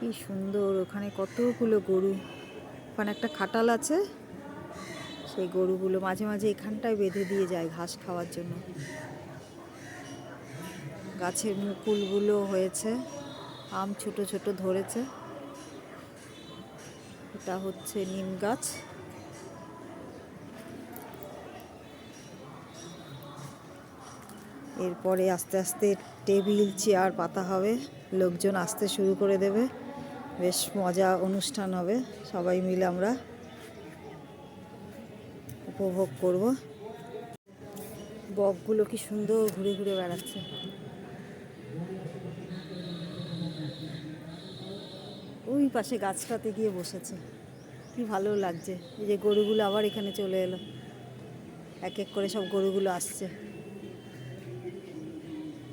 কি সুন্দর, ওখানে কতগুলো গরু। ওখানে একটা খাটাল আছে। সেই গরুগুলো মাঝে মাঝে এখানটায় বেঁধে দিয়ে যায় ঘাস খাওয়ার জন্য। গাছের মুকুলগুলো হয়েছে, আম ছোট ছোট ধরেছে। এটা হচ্ছে নিম গাছ। এরপরে আস্তে আস্তে টেবিল, চেয়ার, পাতা হবে। লোকজন আসতে শুরু করে দেবে। বেশ মজা অনুষ্ঠান হবে, সবাই মিলে আমরা উপভোগ করব। বকগুলো কি সুন্দর ঘুরে ঘুরে বেড়াচ্ছে। ওই পাশে গাছটাতে গিয়ে বসেছে। কি ভালো লাগছে, এই যে গরুগুলো আবার এখানে চলে এলো। এক এক করে সব গরুগুলো আসছে।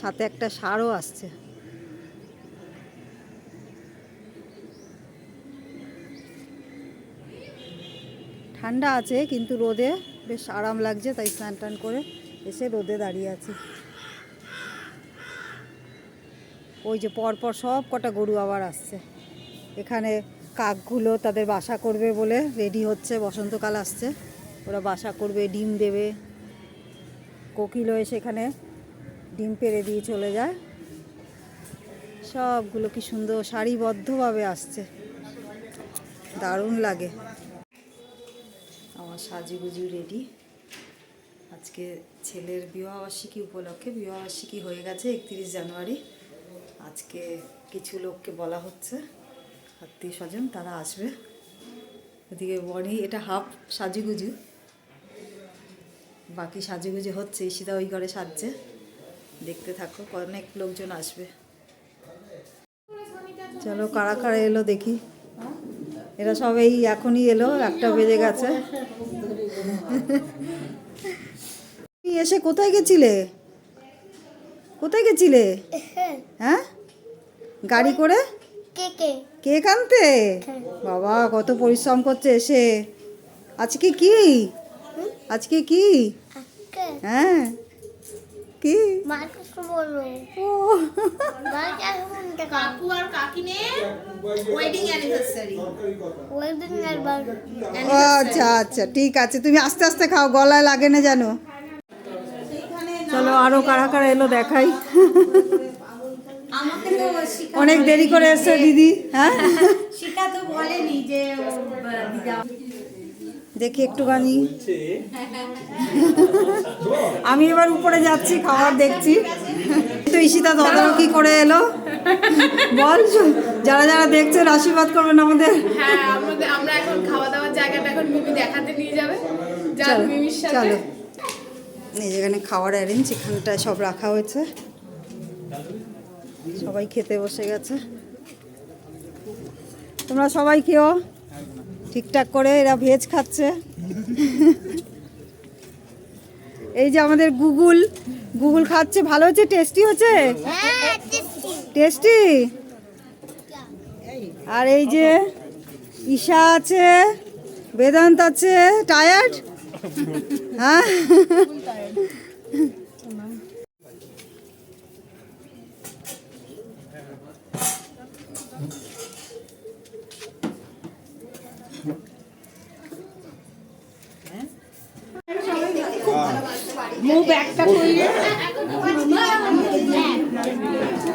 সাথে একটা সারও আসছে। ঠান্ডা আছে, কিন্তু রোদে বেশ আরাম লাগছে, তাই স্নান টান করে এসে রোদে দাঁড়িয়ে আছি। ওই যে পরপর সব কটা গরু আবার আসছে। এখানে কাকগুলো তাদের বাসা করবে বলে রেডি হচ্ছে, বসন্তকাল আসছে। ওরা বাসা করবে, ডিম দেবে। কোকিলও এসে এখানে ডিম পেড়ে দিয়ে চলে যায়। সবগুলো কি সুন্দর, সারিবদ্ধভাবে আসছে। দারুণ লাগে। আমার সাজুগুজু রেডি আজকে ছেলের বিবাহবার্ষিকী উপলক্ষে বিবাহবার্ষিকী হয়ে গেছে একত্রিশ জানুয়ারি। আজকে কিছু লোককে বলা হচ্ছে, আত্মীয় স্বজন তারা আসবে। ওদিকে বনি, এটা হাফ সাজুগুজু। বাকি সাজুগুজু হচ্ছে, ঈশিতা ওই ঘরে সাজছে। দেখতে থাকো, অনেক লোকজন আসবে। চলো কারা কারা এলো দেখি। এরা সব এই এখনই এলো একটা বেজে গেছে। এসে কোথায় গেছিলে? কোথায় গেছিলে? হ্যাঁ? গাড়ি করে? কেক। আনতে? বাবা কত পরিশ্রম করছে এসে। আজকে কি? আজকে কি? হ্যাঁ। কি? ও। কাকু আর কাকিনের ওয়েডিং অ্যানিভার্সারি ওয়েডিং আচ্ছা আচ্ছা ঠিক আছে। তুমি আস্তে আস্তে খাও গলায় লাগে না জানো চলো আরও কারা কারা এলো দেখাই। অনেক দেরি করে এসছে দিদি হ্যাঁ? শিখা তো বলেনি যে দেখি একটুখানি। আমি এবার উপরে যাচ্ছি খাবার দেখছি। তো ঈশিতা তদারকি করে এলো? বল যারা যারা দেখছেন আশীর্বাদ করবেন আমাদের। হ্যাঁ আমাদের আমরা এখন খাওয়া দাওয়ার জায়গাটা এখন মিমি দেখাতে নিয়ে যাবে। যার চলো মিমির সাথে। চলো। এই যেখানে খাওয়ার অ্যারেঞ্জ এখানটায় সব রাখা হয়েছে। সবাই খেতে বসে গেছে। তোমরা সবাই খেও। ঠিকঠাক করে এরা ভেজ খাচ্ছে। এই যে আমাদের গুগল গুগল খাচ্ছে। ভালো হচ্ছে টেস্টি হচ্ছে হ্যাঁ টেস্টি আর এই যে ঈশা আছে বেদান্ত আছে টায়ার্ড হ্যাঁ? মুখ ব্যাগটা করিয়ে